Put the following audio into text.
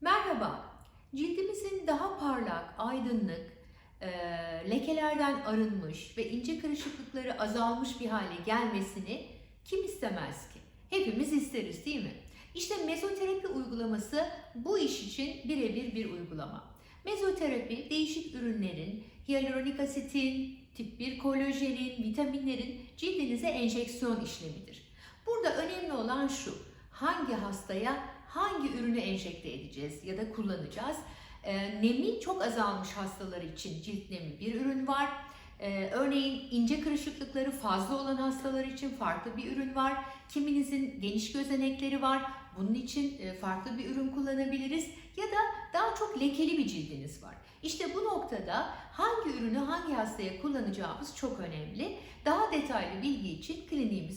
Merhaba, cildimizin daha parlak, aydınlık, e, lekelerden arınmış ve ince kırışıklıkları azalmış bir hale gelmesini kim istemez ki? Hepimiz isteriz değil mi? İşte mezoterapi uygulaması bu iş için birebir bir uygulama. Mezoterapi değişik ürünlerin, hyaluronik asitin, tip 1 kolajenin, vitaminlerin cildinize enjeksiyon işlemidir. Burada önemli olan şu, hangi hastaya hangi ürünü enjekte edeceğiz ya da kullanacağız. Ee, nemi çok azalmış hastalar için cilt nemi bir ürün var. Ee, örneğin ince kırışıklıkları fazla olan hastalar için farklı bir ürün var. Kiminizin geniş gözenekleri var. Bunun için e, farklı bir ürün kullanabiliriz. Ya da daha çok lekeli bir cildiniz var. İşte bu noktada hangi ürünü hangi hastaya kullanacağımız çok önemli. Daha detaylı bilgi için kliniğimize.